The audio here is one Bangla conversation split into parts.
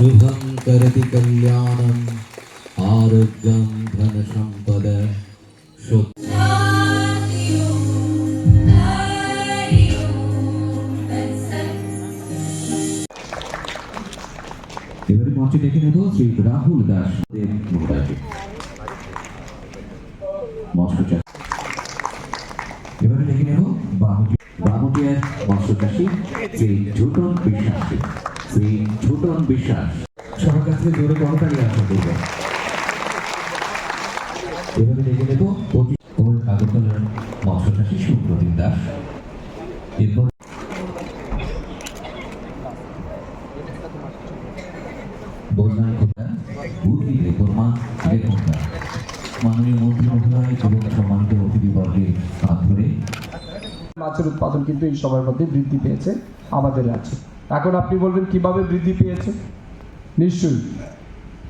শুভং করতি কল্যাণম আরোগ্যম ধন সম্পদ এবারে মঞ্চে ডেকে নেব শ্রী রাহুল দাস দেব মহোদয়কে মৎস্যচাষ এবারে ডেকে নেব বাহুটি বাহুটিয়ার মৎস্যচাষী শ্রী শ্রী বিশ্বাস। সবার কাছে জোরে করতালি আশা করব এবারে ডেকে নেব ওর আগরতলার মৎস্য চাষী সুপ্রদীপ দাস। এরপর মাছের উৎপাদন কিন্তু এই সময়ের মধ্যে বৃদ্ধি পেয়েছে, আমাদের রাজ্যে। এখন আপনি বলবেন, কীভাবে বৃদ্ধি পেয়েছে? নিশ্চয়ই।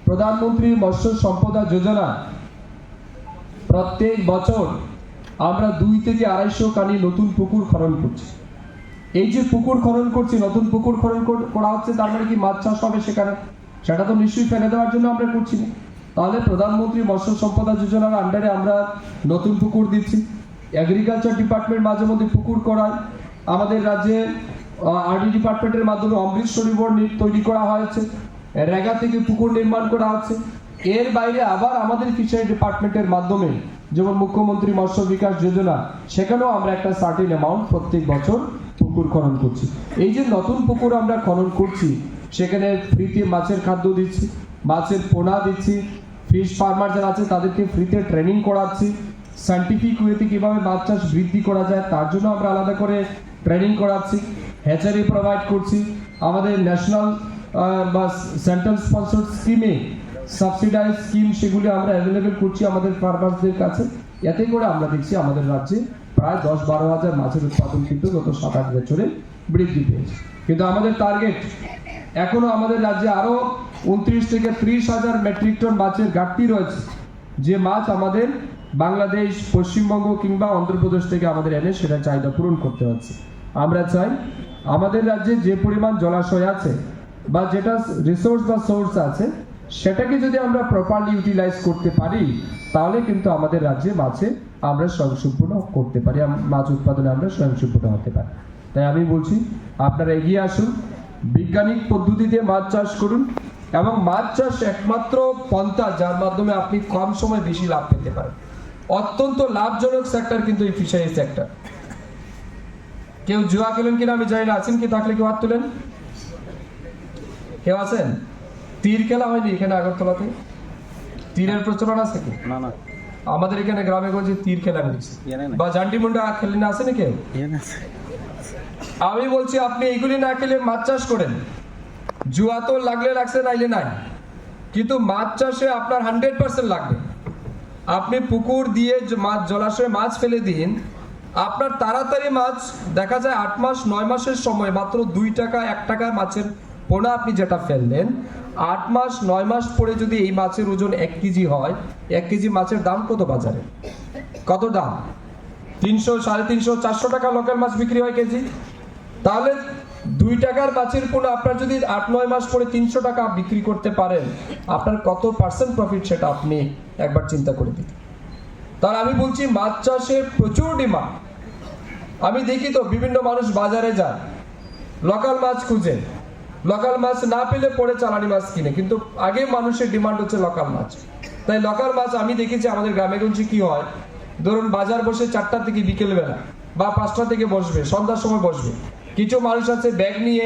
প্রধানমন্ত্রী মৎস্য সম্পদা যোজনা, প্রত্যেক বছর আমরা দুই থেকে আড়াইশো কানি নতুন পুকুর খনন করছি। এই যে পুকুর খনন করছি, নতুন পুকুর খনন কর- হচ্ছে, তার মানে কি মাছ চাষ হবে সেখানে? সেটা তো নিশ্চয়ই ফেলে দেওয়ার জন্য আমরা করছি না। তাহলে প্রধানমন্ত্রী মৎস্য সম্পদা যোজনার আন্ডারে আমরা নতুন পুকুর দিচ্ছি। এগ্রিকালচার ডিপার্টমেন্ট মাঝে মধ্যে পুকুর করায়। আমাদের রাজ্যে আরডি ডিপার্টমেন্টের মাধ্যমে অমৃত সরোবর তৈরি করা হয়েছে। রেগা থেকে পুকুর নির্মাণ করা হচ্ছে। এর বাইরে আবার আমাদের ফিশারি ডিপার্টমেন্টের মাধ্যমে যেমন মুখ্যমন্ত্রী মৎস্য বিকাশ যোজনা, সেখানেও আমরা একটা সার্টেন অ্যামাউন্ট প্রত্যেক বছর পুকুর খনন করছি। এই যে নতুন পুকুর আমরা খনন করছি, সেখানে ফ্রিতে মাছের খাদ্য দিচ্ছি, মাছের পোনা দিচ্ছি ফিশ ফার্মার যারা আছে তাদেরকে ফ্রিতে ট্রেনিং করাচ্ছি। সাইন্টিফিক ওয়েতে কীভাবে মাছ চাষ বৃদ্ধি করা যায়, তার জন্য আমরা আলাদা করে ট্রেনিং করাচ্ছি। হ্যাচারি প্রোভাইড করছি আমাদের ন্যাশনাল বা সেন্ট্রাল স্পন্সর স্কিমে সাবসিডাইজ স্কিম সেগুলি আমরা অ্যাভেলেবেল করছি আমাদের ফার্মার্সদের কাছে। এতে করে আমরা দেখছি আমাদের রাজ্যে প্রায় দশ বারো হাজার মাছের উৎপাদন কিন্তু গত সাত আট বছরে বৃদ্ধি পেয়েছে। কিন্তু আমাদের টার্গেট এখনও আমাদের রাজ্যে আরও উনত্রিশ থেকে ত্রিশ হাজার মেট্রিক টন মাছের ঘাটতি রয়েছে। যে মাছ আমাদের বাংলাদেশ, পশ্চিমবঙ্গ কিংবা অন্ধ্রপ্রদেশ থেকে আমাদের এনে সেটা চাহিদা পূরণ করতে হচ্ছে। আমরা চাই আমাদের রাজ্যে যে পরিমাণ জলাশয় আছে বা যেটা রিসোর্স বা সোর্স আছে, সেটাকে যদি আমরা প্রপারলি ইউটিলাইজ করতে পারি, তাহলে কিন্তু আমাদের রাজ্যে মাছে আমরা স্বয়ংসম্পূর্ণ করতে পারি মাছ উৎপাদনে আমরা স্বয়ংসম্পূর্ণ হতে পারি। তাই আমি বলছি, আপনারা এগিয়ে আসুন, বৈজ্ঞানিক পদ্ধতিতে মাছ চাষ করুন, এবং মাছ চাষ একমাত্র পন্থা যার মাধ্যমে আপনি কম সময় বেশি লাভ পেতে পারেন। অত্যন্ত লাভজনক সেক্টর কিন্তু এই ফিশারি সেক্টর কেউ জুয়া খেলেন কিনা আমি জানি না। আছেন কি থাকলে কেউ হাত তুলেন? কেউ আছেন? তীর খেলা হয়নি এখানে আগরতলাতে? তীরের প্রচলন আছে কি? না না। আমাদের এখানে গ্রামে গঞ্জে তীর খেলা হয়েছে। বা জান্ডি মুন্ডা খেলেন আসেনি কেউ আমি বলছি আপনি এইগুলি না খেলে মাছ চাষ করেন। জুয়া তো লাগলে লাগছে নাইলে নাই। কিন্তু মাছ চাষে আপনার হান্ড্রেড পার্সেন্ট লাগবে। আপনি পুকুর দিয়ে মাছ জলাশয়ে মাছ ফেলে দিন আপনার তাড়াতাড়ি মাছ, দেখা যায় আট মাস, নয় মাসের সময় মাত্র দুই টাকা, এক টাকা মাছের পোনা আপনি যেটা ফেললেন, আট মাস, নয় মাস পরে যদি এই মাছের ওজন এক কেজি হয়, এক কেজি মাছের দাম কত বাজারে? কত দাম? তিনশো, সাড়ে তিনশো, চারশো টাকা লোকাল মাছ বিক্রি হয় কেজি। তাহলে দুই টাকার মাছের পোনা আপনার যদি আট, নয় মাস পরে তিনশো টাকা বিক্রি করতে পারেন, আপনার কত পার্সেন্ট প্রফিট সেটা আপনি একবার চিন্তা করে দিন তাহলে আমি বলছি মাছ চাষে প্রচুর ডিমান্ড। আমি দেখি তো বিভিন্ন মানুষ বাজারে যায়, লোকাল মাছ খুঁজে। লোকাল মাছ না পেলে পরে চালানি মাছ কিনে, কিন্তু আগে মানুষের ডিমান্ড হচ্ছে লোকাল মাছ। তাই লোকাল মাছ আমি দেখেছি আমাদের গ্রামে গঞ্জে কি হয়, ধরুন বাজার বসে চারটা থেকে বিকেল বেলা বা পাঁচটা থেকে বসবে, সন্ধ্যার সময় বসবে। কিছু মানুষ আছে ব্যাগ নিয়ে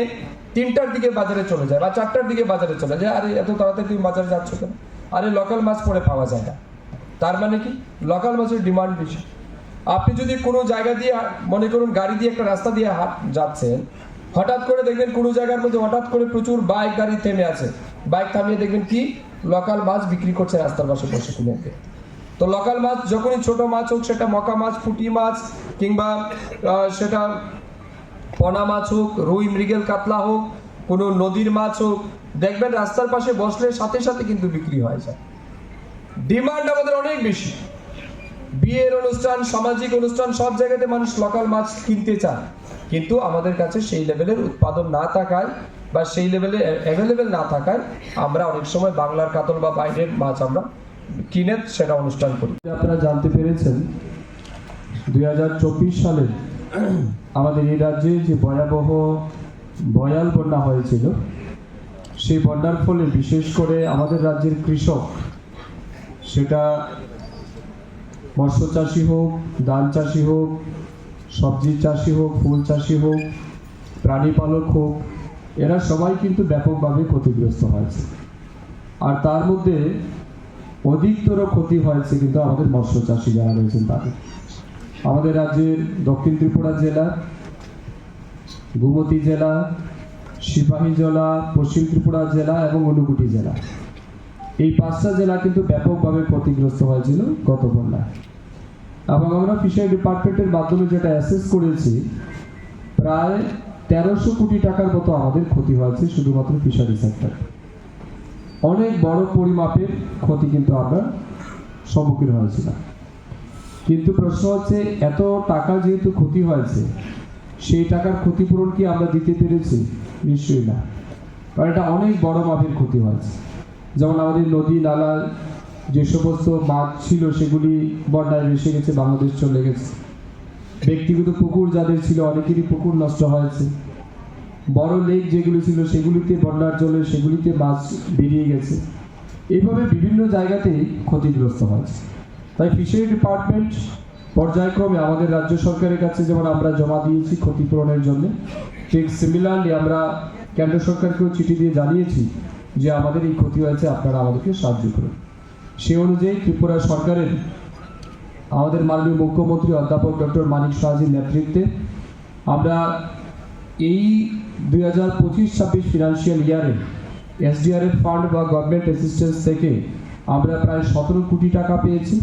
তিনটার দিকে বাজারে চলে যায় বা চারটার দিকে বাজারে চলে যায়, আরে এত তাড়াতাড়ি তুমি বাজারে যাচ্ছ কেন? আরে লোকাল মাছ পরে পাওয়া যায় না। তার মানে কি? লোকাল মাছের ডিমান্ড বেশি। আপনি যদি কোনো জায়গা দিয়ে, মনে করুন গাড়ি দিয়ে একটা রাস্তা দিয়ে হাট যাচ্ছেন, হঠাৎ করে দেখবেন কোনো জায়গার মধ্যে হঠাৎ করে প্রচুর বাইক গাড়ি থেমে আছে। বাইক থামিয়ে দেখবেন কি? লোকাল মাছ বিক্রি করছে রাস্তার পাশে বসে কিনে তো লোকাল মাছ যখনই ছোট মাছ হোক, সেটা মকা মাছ পুঁটি মাছ, কিংবা সেটা পোনা মাছ হোক, রুই, মৃগেল, কাতলা হোক, কোনো নদীর মাছ হোক, দেখবেন রাস্তার পাশে বসলে সাথে সাথে কিন্তু বিক্রি হয়ে যায় ডিমান্ড আমাদের অনেক বেশি। বিয়ের অনুষ্ঠান, সামাজিক অনুষ্ঠান, সব জায়গাতে মানুষ লোকাল মাছ কিনতে চায়। কিন্তু আমাদের কাছে সেই লেভেলের উৎপাদন না থাকায় বা সেই লেভেলে অ্যাভেলেবেল না থাকায় আমরা অনেক সময় বাংলার কাতল বা বাইরের মাছ আমরা কিনে সেটা অনুষ্ঠান করি। আপনারা জানতে পেরেছেন, দুই হাজার চব্বিশ সালে আমাদের এই রাজ্যে যে ভয়াবহ ভয়াল বন্যা হয়েছিল, সেই বন্যার ফলে বিশেষ করে আমাদের রাজ্যের কৃষক সেটা মৎস্য চাষি হোক, ধান চাষি হোক, সবজি চাষি হোক, ফুল চাষি হোক, প্রাণী পালক হোক, এরা সবাই কিন্তু ব্যাপকভাবে ক্ষতিগ্রস্ত হয়েছে। আর তার মধ্যে অধিকতর ক্ষতি হয়েছে কিন্তু আমাদের মৎস্য চাষি যারা রয়েছেন তাদের। আমাদের রাজ্যের দক্ষিণ ত্রিপুরা জেলা, গোমতী জেলা, সিপাহী জেলা, পশ্চিম ত্রিপুরা জেলা এবং ঊনকোটি জেলা। এই পাঁচটা জেলা কিন্তু ব্যাপকভাবে ক্ষতিগ্রস্ত হয়েছিল গত বন্যায় এবং আমরা ফিশারি ডিপার্টমেন্টের মাধ্যমে যেটা অ্যাসেস করেছি, প্রায় তেরোশো কোটি টাকার মতো আমাদের ক্ষতি হয়েছে শুধুমাত্র ফিশারি সেক্টর অনেক বড় পরিমাপের ক্ষতি কিন্তু আমরা সম্মুখীন হয়েছিলাম। কিন্তু প্রশ্ন হচ্ছে, এত টাকা যেহেতু ক্ষতি হয়েছে, সেই টাকার ক্ষতিপূরণ কি আমরা দিতে পেরেছি? নিশ্চয়ই না। কারণ এটা অনেক বড় মাপের ক্ষতি হয়েছে। যেমন আমাদের নদী, নালা, যে সমস্ত মাছ ছিল সেগুলি বন্যায় ভেসে গেছে, বাংলাদেশ চলে গেছে। ব্যক্তিগত পুকুর যাদের ছিল, অনেকেরই পুকুর নষ্ট হয়েছে। বড় লেক যেগুলি ছিল, সেগুলিতে বন্যার জলে সেগুলিতে মাছ বেরিয়ে গেছে। এইভাবে বিভিন্ন জায়গাতেই ক্ষতিগ্রস্ত হয়েছে। তাই ফিশারি ডিপার্টমেন্ট পর্যায়ক্রমে আমাদের রাজ্য সরকারের কাছে যেমন আমরা জমা দিয়েছি ক্ষতিপূরণের জন্য, ঠিক সিমিলারলি আমরা কেন্দ্র সরকারকেও চিঠি দিয়ে জানিয়েছি যে আমাদের এই ক্ষতি হয়েছে, আপনারা আমাদেরকে সাহায্য করুন। সে অনুযায়ী ত্রিপুরা সরকারের আমাদের মাননীয় মুখ্যমন্ত্রী অধ্যাপক ডক্টর মানিক সাহাজির নেতৃত্বে আমরা এই দুই হাজার পঁচিশ ছাব্বিশ ফিনান্সিয়াল ইয়ারে এসডিআরএফ ফান্ড বা গভর্নমেন্ট অ্যাসিস্ট্যান্স থেকে আমরা প্রায় সতেরো কোটি টাকা পেয়েছি,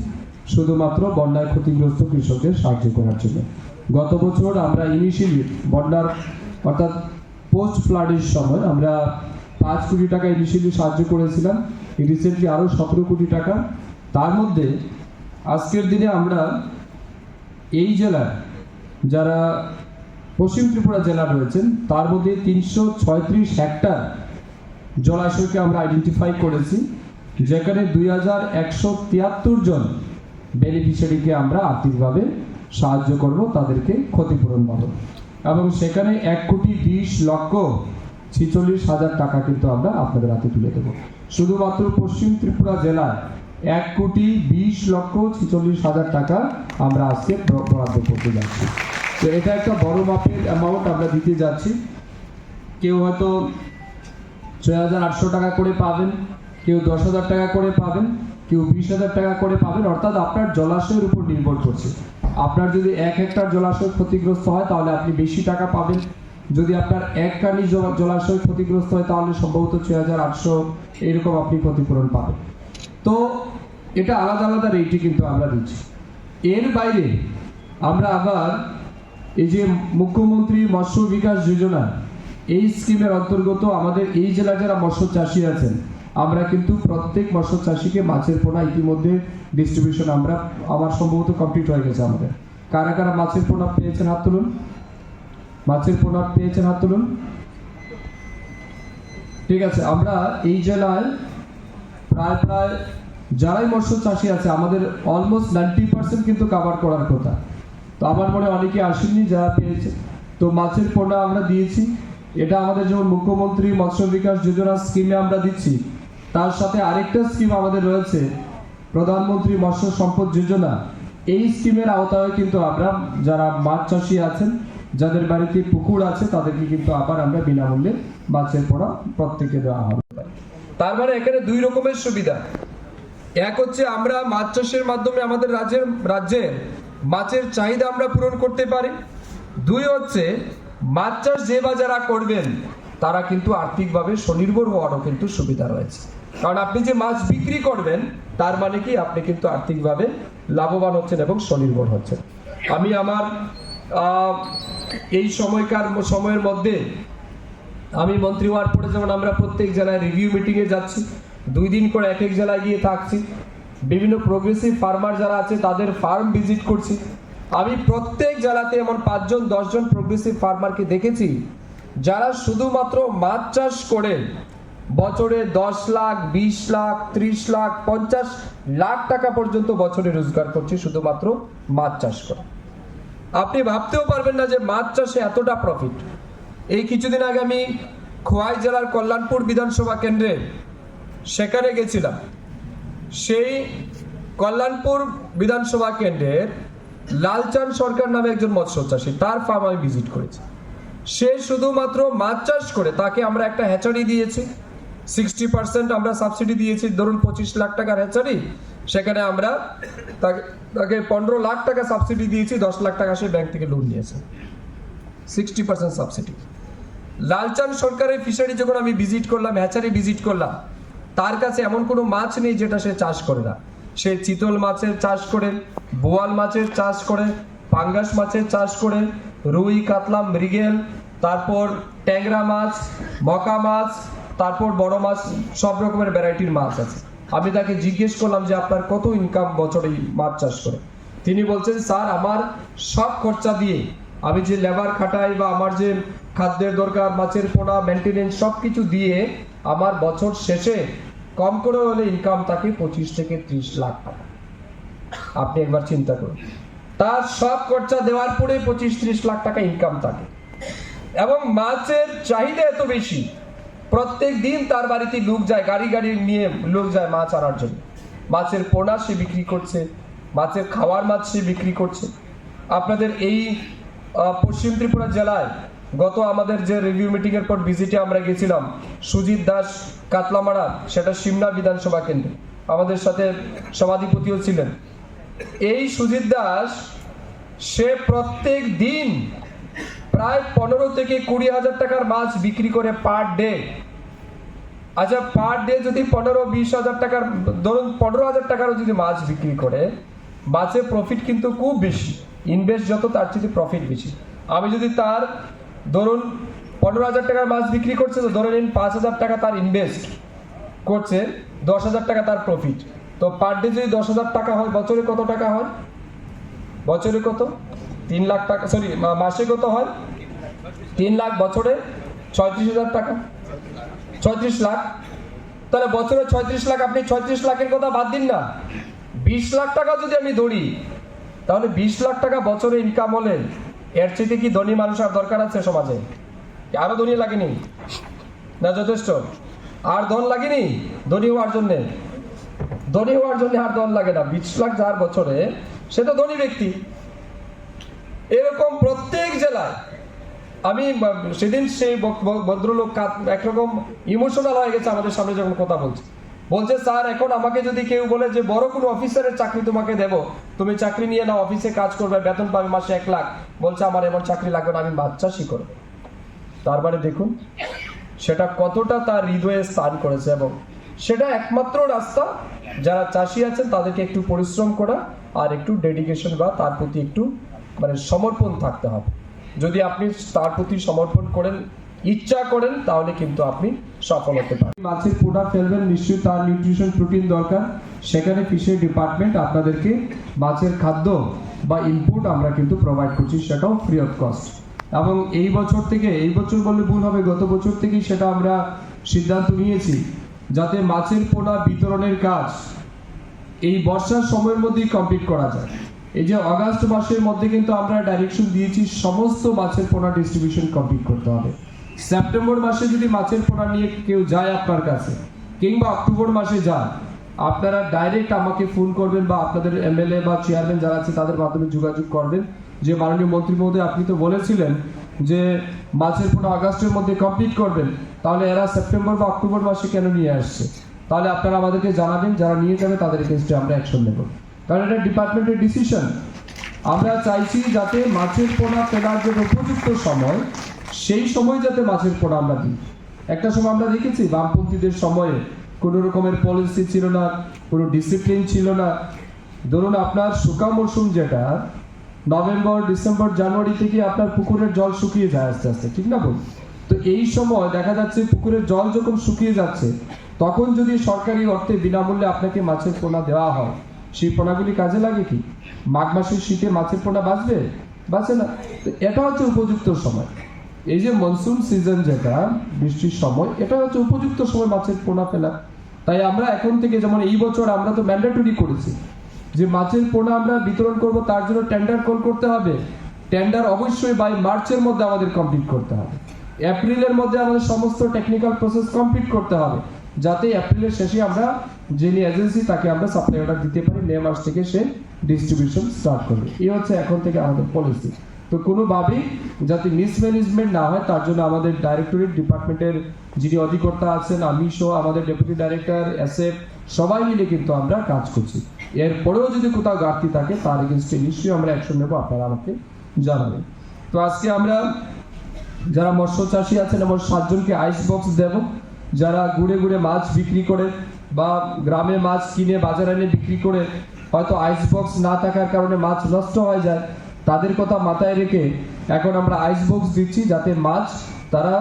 শুধুমাত্র বন্যায় ক্ষতিগ্রস্ত কৃষকদের সাহায্য করার জন্য। গত বছর আমরা ইনিশিয়ালি বন্যার অর্থাৎ পোস্ট ফ্লাডের সময় আমরা পাঁচ কোটি টাকা ইনিশিয়ালি সাহায্য করেছিলাম। রিসেন্টলি আরও সতেরো কোটি টাকা। তার মধ্যে আজকের দিনে আমরা এই জেলার যারা পশ্চিম ত্রিপুরা জেলা রয়েছেন, তার মধ্যে তিনশো ছয়ত্রিশ হেক্টর জলাশয়কে আমরা আইডেন্টিফাই করেছি, যেখানে দুই হাজার একশো তিয়াত্তর জন বেনিফিশিয়ারিকে আমরা আর্থিকভাবে সাহায্য করব, তাদেরকে ক্ষতিপূরণ মতো এবং সেখানে এক কোটি বিশ লক্ষ ছিচল্লিশ হাজার টাকা কিন্তু আমরা আপনাদের হাতে তুলে দেবো। শুধুমাত্র পশ্চিম ত্রিপুরা জেলায় এক কোটি বিশ লক্ষ ছিচল্লিশ হাজার টাকা আমরা আজকে বরাদ্দ করতে যাচ্ছি। তো এটা একটা বড় মাপের অ্যামাউন্ট আমরা দিতে যাচ্ছি। কেউ হয়তো ছয় হাজার আটশো টাকা করে পাবেন, কেউ দশ হাজার টাকা করে পাবেন, কেউ বিশ হাজার টাকা করে পাবেন, অর্থাৎ আপনার জলাশয়ের উপর নির্ভর করছে। আপনার যদি এক হেক্টর জলাশয় ক্ষতিগ্রস্ত হয়, তাহলে আপনি বেশি টাকা পাবেন। যদি আপনার এক কানি জলাশয় ক্ষতিগ্রস্ত হয়, তাহলে সম্ভবত ছয় হাজার আটশো এরকম আপনি ক্ষতিপূরণ পাবেন। তো এটা আলাদা আলাদা রেটই কিন্তু আমরা দিচ্ছি। এর বাইরে আমরা আবার এই যে মুখ্যমন্ত্রী মৎস্য বিকাশ যোজনা, এই স্কিমের অন্তর্গত আমাদের এই জেলার যারা মৎস্য চাষি আছেন, আমরা কিন্তু প্রত্যেক মৎস্য চাষিকে মাছের পোনা ইতিমধ্যে ডিস্ট্রিবিউশন আমরা আমার সম্ভবত কমপ্লিট হয়ে গেছে আমাদের। কারা কারা মাছের পোনা পেয়েছেন হাত তুলুন। মাছের পোনা পেয়েছেন হাত তুলুন ঠিক আছে, আমরা এই জেলায় প্রায় প্রায় যারাই মৎস্য চাষি আছে, আমাদের অলমোস্ট নাইনটি পার্সেন্ট কিন্তু কাভার করার কথা। তো আমার মনে অনেকে আসেননি যারা পেয়েছে। তো মাছের পোনা আমরা দিয়েছি। এটা আমাদের যেমন মুখ্যমন্ত্রী মৎস্য বিকাশ যোজনা স্কিমে আমরা দিচ্ছি, তার সাথে আরেকটা স্কিম আমাদের রয়েছে, প্রধানমন্ত্রী মৎস্য সম্পদ যোজনা। এই স্কিমের আওতায় কিন্তু আমরা যারা মাছ চাষি আছেন যাদের বাড়িতে পুকুর আছে, তাদেরকে কিন্তু আবার আমরা বিনামূল্যে মাছের পোনা প্রত্যেকে দেওয়া হবে। তার মানে এখানে দুই রকমের সুবিধা। এক হচ্ছে আমরা মাছ চাষের মাধ্যমে আমাদের রাজ্যের রাজ্যে মাছের চাহিদা আমরা পূরণ করতে পারি। দুই হচ্ছে মাছ চাষ যে বা যারা করবেন, তারা কিন্তু আর্থিকভাবে স্বনির্ভর হওয়ারও কিন্তু সুবিধা রয়েছে। কারণ আপনি যে মাছ বিক্রি করবেন, তার মানে কি আপনি কিন্তু আর্থিকভাবে লাভবান হচ্ছেন এবং স্বনির্ভর হচ্ছেন। আমি আমার এই সময়কার সময়ের মধ্যে আমি মন্ত্রী হওয়ার পরে যেমন আমরা প্রত্যেক জেলায় রিভিউ মিটিংয়ে যাচ্ছি, দুই দিন করে এক এক জেলায় গিয়ে থাকছি। বিভিন্ন প্রোগ্রেসিভ ফার্মার যারা আছে, তাদের ফার্ম ভিজিট করছি। আমি প্রত্যেক জেলাতে এমন পাঁচজন, দশজন প্রোগ্রেসিভ ফার্মারকে দেখেছি, যারা শুধুমাত্র মাছ চাষ করে। বছরে দশ লাখ, বিশ লাখ, ত্রিশ লাখ, পঞ্চাশ লাখ টাকা পর্যন্ত বছরে রোজগার করছে, শুধুমাত্র মাছ চাষ করে। আপনি ভাবতেও পারবেন না যে মাছ চাষে এতটা প্রফিট এই কিছুদিন আগে আমি খোয়াই জেলার কল্যাণপুর বিধানসভা কেন্দ্রে সেখানে গেছিলাম। সেই কল্যাণপুর বিধানসভা কেন্দ্রের লালচাঁদ সরকার নামে একজন মৎস্য চাষী তার ফার্ম আমি ভিজিট করেছি। সে শুধুমাত্র মাছ চাষ করে, তাকে আমরা একটা হ্যাচারি দিয়েছি। সিক্সটি পার্সেন্ট আমরা সাবসিডি দিয়েছি, ধরুন পঁচিশ লাখ টাকার হ্যাচারি সেখানে আমরা তাকে পনেরো লাখ টাকা সাবসিডি দিয়েছি, দশ লাখ টাকা সে ব্যাংক থেকে লোন নিয়েছে। সিক্সটি পার্সেন্ট সাবসিডি লালচাঁদ সরকারের ফিশারি যখন আমি ভিজিট করলাম হ্যাচারি ভিজিট করলাম, তার কাছে এমন কোনো মাছ নেই যেটা সে চাষ করে না। সে চিতল মাছের চাষ করে, বোয়াল মাছের চাষ করে, পাঙ্গাস মাছের চাষ করে, রুই, কাতলা, মৃগেল, তারপর ট্যাংরা মাছ, মকা মাছ তারপর বড় মাছ, সব রকমের ভ্যারাইটির মাছ আছে। আমি তাকে জিজ্ঞেস করলাম যে, আপনার কত ইনকাম বছরে মাছ চাষ করে? তিনি বলছেন, স্যার, আমার সব খরচা দিয়ে আমি যে লেবার খাটাই বা আমার যে খাদ্যের দরকার, মাছের পোনা মেনটেনেন্স সব কিছু দিয়ে আমার বছর শেষে কম করে হলে ইনকাম থাকে পঁচিশ থেকে ত্রিশ লাখ টাকা। আপনি একবার চিন্তা করুন। তার সব খরচা দেওয়ার পরে পঁচিশ ত্রিশ লাখ টাকা ইনকাম থাকে এবং মাছের চাহিদা এত বেশি প্রত্যেক দিন তার বাড়িতে লোক যায়, গাড়ি গাড়ি নিয়ে লোক যায় মাছ আনার জন্য। মাছের পোনা সে বিক্রি করছে, মাছের খাওয়ার মাছ সে বিক্রি করছে। আপনাদের এই পশ্চিম ত্রিপুরা জেলায় গত আমাদের যে রিভিউ মিটিং এর পর ভিজিটে আমরা গেছিলাম, সুজিত দাস কাতলামারা, সেটা সিমনা বিধানসভা কেন্দ্রে। আমাদের সাথে সভাধিপতিও ছিলেন। এই সুজিত দাস, সে প্রত্যেক দিন প্রায় পনেরো থেকে কুড়ি হাজার টাকার মাছ বিক্রি করে পার ডে। আচ্ছা পার ডে যদি পনেরো, বিশ হাজার টাকার, ধরুন পনেরো হাজার টাকারও যদি মাছ বিক্রি করে মাছের প্রফিট কিন্তু খুব বেশি। ইনভেস্ট যত, তার চেয়ে প্রফিট বেশি। আমি যদি তার, ধরুন পনেরো হাজার টাকার মাছ বিক্রি করছে, তো ধরে নিন পাঁচ হাজার টাকা তার ইনভেস্ট করছে, দশ হাজার টাকা তার প্রফিট তো পার ডে যদি দশ হাজার টাকা হয়, বছরে কত টাকা হয়? বছরে কত? তিন লাখ টাকা সরি মাসে কত হয়? তিন লাখ বছরে ছয়ত্রিশ হাজার টাকা। ছয়ত্রিশ লাখ। তাহলে বছরে ছয়ত্রিশ লাখ, আপনি ছয়ত্রিশ লাখের কথা বাদ দিন না। বিশ লাখ টাকা যদি আমি ধরি, তাহলে বিশ লাখ টাকা বছরে ইনকাম হলে এর চেয়ে কি ধনী মানুষ আর দরকার আছে সমাজে? আরও ধনী লাগেনি? না যথেষ্ট? আর ধন লাগেনি? ধনী হওয়ার জন্যে। ধনী হওয়ার জন্য আর ধন লাগে না। বিশ লাখ যার বছরে, সে তো ধনী ব্যক্তি। এরকম প্রত্যেক জেলায় আমি সেদিন সেই ভদ্রলোক একরকম ইমোশনাল হয়ে গেছে আমাদের সামনে যখন কথা বলছে। বলছে, স্যার, এখন আমাকে যদি কেউ বলে যে বড় কোনো অফিসারের চাকরি তোমাকে দেবো, তুমি চাকরি নিয়ে নাও, অফিসে কাজ করবে, বেতন পাবে মাসে এক লাখ, বলছে, আমার এমন চাকরি লাগবে না, আমি চাষই করব তার মানে দেখুন, সেটা কতটা তার হৃদয়ে স্থান করেছে এবং সেটা একমাত্র রাস্তা যারা চাষি আছেন, তাদেরকে একটু পরিশ্রম করা আর একটু ডেডিকেশন বা তার প্রতি একটু মানে সমর্পণ থাকতে হবে। যদি আপনি তার প্রতি সমর্পণ করেন, ইচ্ছা করেন, তাহলে কিন্তু আপনি সফল হতে পারেন। মাছের পোনা ফেলবেন, নিশ্চয়ই তার নিউট্রিশন প্রোটিন দরকার। সেখানে ফিশারি ডিপার্টমেন্ট আপনাদেরকে মাছের খাদ্য বা ইনপুট আমরা কিন্তু প্রোভাইড করছি, সেটাও ফ্রি অফ কস্ট এবং এই বছর থেকে, এই বছর বললে ভুল হবে, গত বছর থেকেই সেটা আমরা সিদ্ধান্ত নিয়েছি যাতে মাছের পোনা বিতরণের কাজ এই বর্ষার সময়ের মধ্যেই কমপ্লিট করা যায়। এই যে অগাস্ট মাসের মধ্যে কিন্তু আমরা ডাইরেকশন দিয়েছি, সমস্ত মাছের পোনা ডিস্ট্রিবিউশন কমপ্লিট করতে হবে। সেপ্টেম্বর মাসে যদি মাছের পোনা নিয়ে কেউ যায় আপনার কাছে, কিংবা অক্টোবর মাসে যান, আপনারা ডাইরেক্ট আমাকে ফোন করবেন বা আপনাদের এমএলএ বা চেয়ারম্যান যারা আছে তাদের মাধ্যমে যোগাযোগ করবেন। যে মাননীয় মন্ত্রী মহোদয়, আপনি তো বলেছিলেন যে মাছের পোনা আগস্টের মধ্যে কমপ্লিট করবেন, তাহলে এরা সেপ্টেম্বর বা অক্টোবর মাসে কেন নিয়ে আসছে? তাহলে আপনারা আমাদেরকে জানাবেন, যারা নিয়ে যাবে তাদের এগেনস্টে আমরা অ্যাকশন নেব। কারণ এটা ডিপার্টমেন্টের ডিসিশন আমরা চাইছি যাতে মাছের পোনা ফেলার জন্য উপযুক্ত সময়, সেই সময় যাতে মাছের পোনা আমরা দিই। একটা সময় আমরা দেখেছি, বামপন্থীদের সময়ে কোনো রকমের পলিসি ছিল না, কোনো ডিসিপ্লিন ছিল না। ধরুন আপনার শুকা মরশুম যেটা নভেম্বর ডিসেম্বর জানুয়ারি থেকে আপনার পুকুরের জল শুকিয়ে যায় আস্তে আস্তে, ঠিক না বল? তো এই সময় দেখা যাচ্ছে পুকুরের জল যখন শুকিয়ে যাচ্ছে, তখন যদি সরকারি অর্থে বিনামূল্যে আপনাকে মাছের পোনা দেওয়া হয় সেই পোনাগুলি কাজে লাগে কি? মাঘ মাসের শীতে মাছের পোনা বাঁচবে? বাঁচে না। তো এটা হচ্ছে উপযুক্ত সময়। এই যে মনসুন সিজন যেটা, বৃষ্টির সময়, এটা হচ্ছে উপযুক্ত সময় মাছের পোনা ফেলা। তাই আমরা এখন থেকে যেমন এই বছর আমরা তো ম্যান্ডেটরি করেছি, যে মাছের পোনা আমরা বিতরণ করব, তার জন্য টেন্ডার কল করতে হবে। টেন্ডার অবশ্যই বাই মার্চের মধ্যে আমাদের কমপ্লিট করতে হবে। এপ্রিলের মধ্যে আমাদের সমস্ত টেকনিক্যাল প্রসেস কমপ্লিট করতে হবে। যাতে এপ্রিলের শেষে আমরা যিনি এজেন্সি তাকে আমরা সাপ্লাই অর্ডার দিতে পারি। মে মাস থেকে সে ডিস্ট্রিবিউশন স্টার্ট করবে। এই হচ্ছে এখন থেকে আমাদের পলিসি তো কোনোভাবেই যাতে মিসম্যানেজমেন্ট না হয়, তার জন্য আমাদের ডাইরেক্টরেট ডিপার্টমেন্টের যিনি অধিকর্তা আছেন, আমি সহ আমাদের ডেপুটি ডাইরেক্টর এসএফ সবাই মিলে কিন্তু আমরা কাজ করছি। এরপরেও যদি কোথাও ঘাটতি থাকে, তার এগেনস্টে নিশ্চয়ই আমরা অ্যাকশন নেব, আপনারা আমাকে জানাবেন। তো আজকে আমরা যারা মৎস্য চাষী আছেন, আমার সাতজনকে আইস বক্স দেব। যারা ঘুরে ঘুরে মাছ বিক্রি করে বা গ্রামে মাছ কিনে বাজারে এনে বিক্রি করে, হয়তো আইস বক্স না থাকার কারণে মাছ নষ্ট হয়ে যায়, তাদের কথা মাথায় রেখে এখন আমরা আইস বক্স দিচ্ছি যাতে মাছ তারা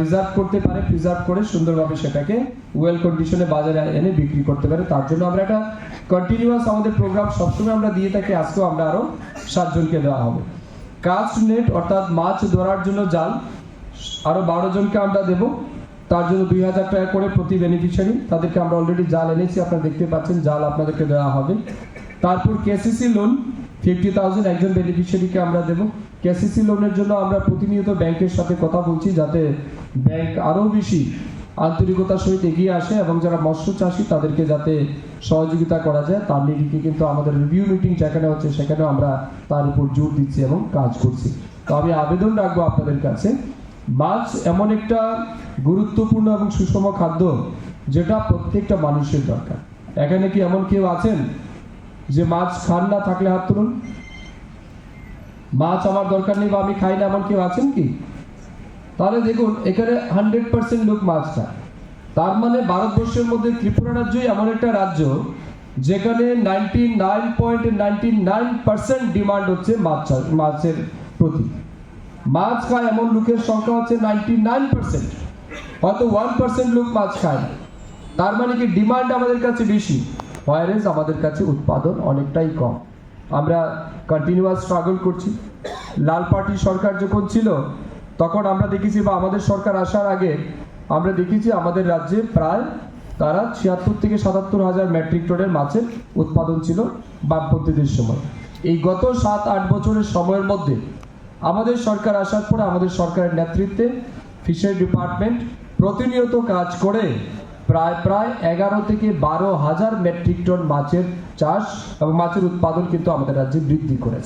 রিজার্ভ করতে পারে প্রিজার্ভ করে সুন্দরভাবে সেটাকে ওয়েল কন্ডিশনে বাজারে এনে বিক্রি করতে পারে। তার জন্য আমরা একটা কন্টিনিউয়াস আমাদের প্রোগ্রাম সবসময় আমরা দিয়ে থাকি, আজকেও আমরা আরও সাতজনকে দেওয়া হবে। কাস্ট নেট অর্থাৎ মাছ ধরার জন্য জাল, আরও বারো জনকে আমরা দেব। তার জন্য দুই হাজার টাকা করে প্রতি বেনিফিশিয়ারি তাদেরকে আমরা অলরেডি জাল এনেছি, আপনারা দেখতে পাচ্ছেন জাল আপনাদেরকে দেওয়া হবে। তারপর কেসিসি লোন ফিফটি থাউজেন্ড একজন বেনিফিশিয়ারিকে আমরা দেব। কেসিসি লোনের জন্য আমরা প্রতিনিয়ত ব্যাংকের সাথে কথা বলছি, যাতে ব্যাংক আরও বেশি আন্তরিকতার সহিত এগিয়ে আসে এবং যারা মৎস্য চাষী, তাদেরকে যাতে সহযোগিতা করা যায়। তার নিরিখে কিন্তু আমাদের রিভিউ মিটিং যেখানে হচ্ছে, সেখানেও আমরা তার উপর জোর দিচ্ছি এবং কাজ করছি। তো আমি আবেদন রাখব আপনাদের কাছে। মাছ এমন একটা গুরুত্বপূর্ণ এবং সুষম খাদ্য যেটা প্রত্যেকটা মানুষের দরকার। এখানে কি এমন কেউ আছেন যে মাছ খান না থাকলে হাত তুলুন? মাছ আমার দরকার নেই বা আমি খাই না এমন কেউ আছেন কি? তাহলে দেখুন, এখানে হান্ড্রেড পার্সেন্ট লোক মাছ খায়। তার মানে ভারতবর্ষের মধ্যে ত্রিপুরা রাজ্যই এমন একটা রাজ্য যেখানে ninety nine point ninety nine percent demand হচ্ছে মাছ মাছের প্রতি। মাছ খায় এমন লোকের সংখ্যা হচ্ছে নাইনটি নাইন পার্সেন্ট হয়তো ওয়ান পার্সেন্ট লোক মাছ খায় তার মানে কি ডিমান্ড আমাদের কাছে বেশি। হোয়ারেজ আমাদের কাছে উৎপাদন অনেকটাই কম। আমরা কন্টিনিউয়াস স্ট্রাগল করছি। লাল পার্টি সরকার যখন ছিল, তখন আমরা দেখেছি বা আমাদের সরকার আসার আগে আমরা দেখেছি আমাদের রাজ্যে প্রায় তারা ছিয়াত্তর থেকে সাতাত্তর হাজার মেট্রিক টনের মাছের উৎপাদন ছিল বামপন্থীদের সময়। এই গত সাত আট বছরের সময়ের মধ্যে আমাদের সরকার আসার পরে আমাদের সরকারের নেতৃত্বে ফিশারি ডিপার্টমেন্ট প্রতিনিয়ত কাজ করে প্রায় প্রায় এগারো থেকে বারো হাজার মেট্রিক টন মাছের চাষ এবং মাছের উৎপাদন কিন্তু আমাদের রাজ্যে বৃদ্ধি করেছে।